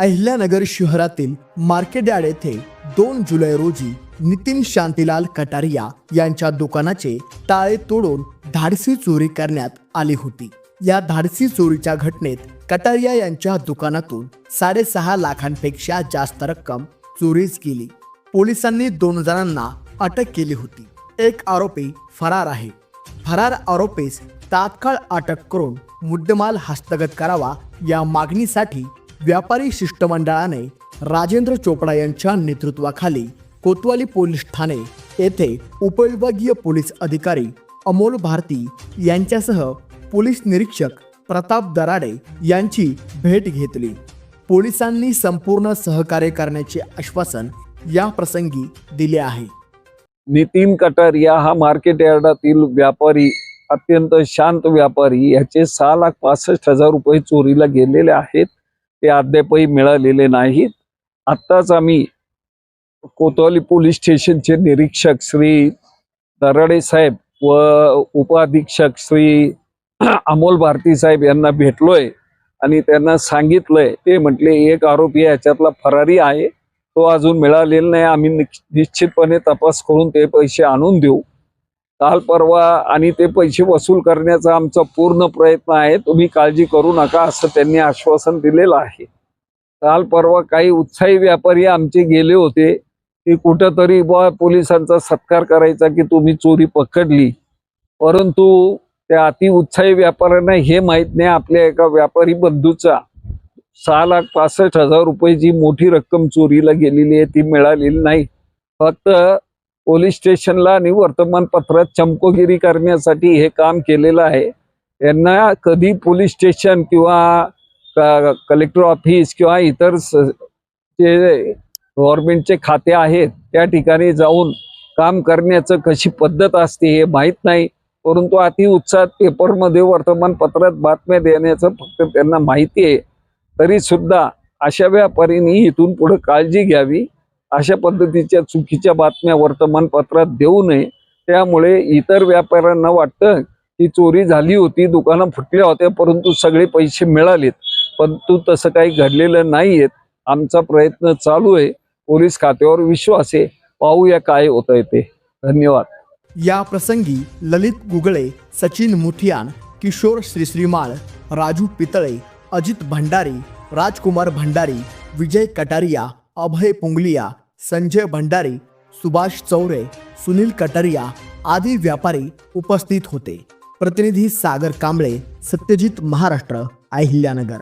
अहिल्यानगर शहरातील market yard येथे दोन जुलै रोजी नितीन शांतीलाल कटारिया यांच्या दुकानाचे ताळे तोडून धाडसी चोरी करण्यात आली होती. या धाडसी चोरीच्या घटनेत कटारिया यांच्या दुकानातून साडेसहा लाखांपेक्षा जास्त रक्कम चोरीस गेली. पोलिसांनी दोन जणांना अटक केली होती. एक आरोपी फरार आहे. फरार आरोपीस तात्काळ अटक करून मुद्देमाल हस्तगत करावा या मागणीसाठी व्यापारी शिष्टमंडळाने राजेंद्र चोपडा यांच्या नेतृत्वाखाली कोतवाली पोलीस ठाणे येथे उपविभागीय पोलीस अधिकारी अमोल भारती यांच्यासह पोलीस निरीक्षक प्रताप दराडे यांची भेट घेतली. पोलिसांनी संपूर्ण सहकार्य करण्याचे आश्वासन या प्रसंगी दिले आहे. नितीन कटारिया हा मार्केट यार्डातील व्यापारी अत्यंत शांत व्यापारी याचे सहा लाख पासष्ट हजार रुपये चोरीला गेलेले आहेत. ते अद्यापही मिळालेले नाहीत. आत्ताच आम्ही कोतवाली पोलीस स्टेशनचे निरीक्षक श्री दराडे साहेब व उपाधीक्षक श्री अमोल भारती साहेब यांना भेटलोय आणि त्यांना सांगितलंय. ते म्हटले एक आरोपी याच्यातला फरारी आहे. तो अजून मिळालेला नाही. आम्ही निश्चितपणे तपास करून ते पैसे आणून देऊ. काल परवा आणि ते पैसे वसूल करण्याचा आमचा पूर्ण प्रयत्न आहे. तुम्ही काळजी करू नका असं त्यांनी आश्वासन दिलेलं आहे. काल परवा काही उत्साही व्यापारी आमचे गेले होते. की कुठंतरी बा पोलिसांचा सत्कार करायचा की तुम्ही चोरी पकडली. परंतु त्या अति उत्साही व्यापाऱ्यांना हे माहीत नाही आपल्या एका व्यापारी बंधूचा. सहा लाख पासष्ट हजार रुपये जी मोठी रक्कम चोरीला गेलेली आहे ती मिळालेली नाही. फक्त पोलीस स्टेशनला आणि वर्तमानपत्रात चमकोगिरी करण्यासाठी हे काम केलेलं आहे. यांना कधी पोलीस स्टेशन किंवा कलेक्टर ऑफिस किंवा इतर जे गव्हर्नमेंटचे खाते आहेत त्या ठिकाणी जाऊन काम करण्याचं कशी पद्धत असते हे माहीत नाही. परंतु अति उत्साहात पेपरमध्ये वर्तमानपत्रात बातम्या देण्याचं फक्त त्यांना माहिती आहे. तरी सुद्धा अशा व्यापाऱ्यांनी इथून पुढे काळजी घ्यावी. अशा पद्धतीच्या चुकीच्या बातम्या वर्तमानपत्रात देऊ नये. त्यामुळे इतर व्यापाऱ्यांना वाटतं की चोरी झाली होती दुकानं फुटल्या होत्या परंतु सगळे पैसे मिळालेत. परंतु तसं काही घडलेलं नाहीयेत. आमचा प्रयत्न चालू आहे. पोलीस खात्यावर विश्वास आहे. पाहूया काय होतंय ते धन्यवाद. या प्रसंगी ललित गुगळे सचिन मुठियान किशोर श्रीश्रीमाळ राजू पितळे अजित भंडारी राजकुमार भंडारी विजय कटारिया अभय पुंगलिया संजय भंडारी सुभाष चौरे सुनील कटारिया आदी व्यापारी उपस्थित होते. प्रतिनिधी सागर कांबळे सत्यजित महाराष्ट्र अहिल्यानगर.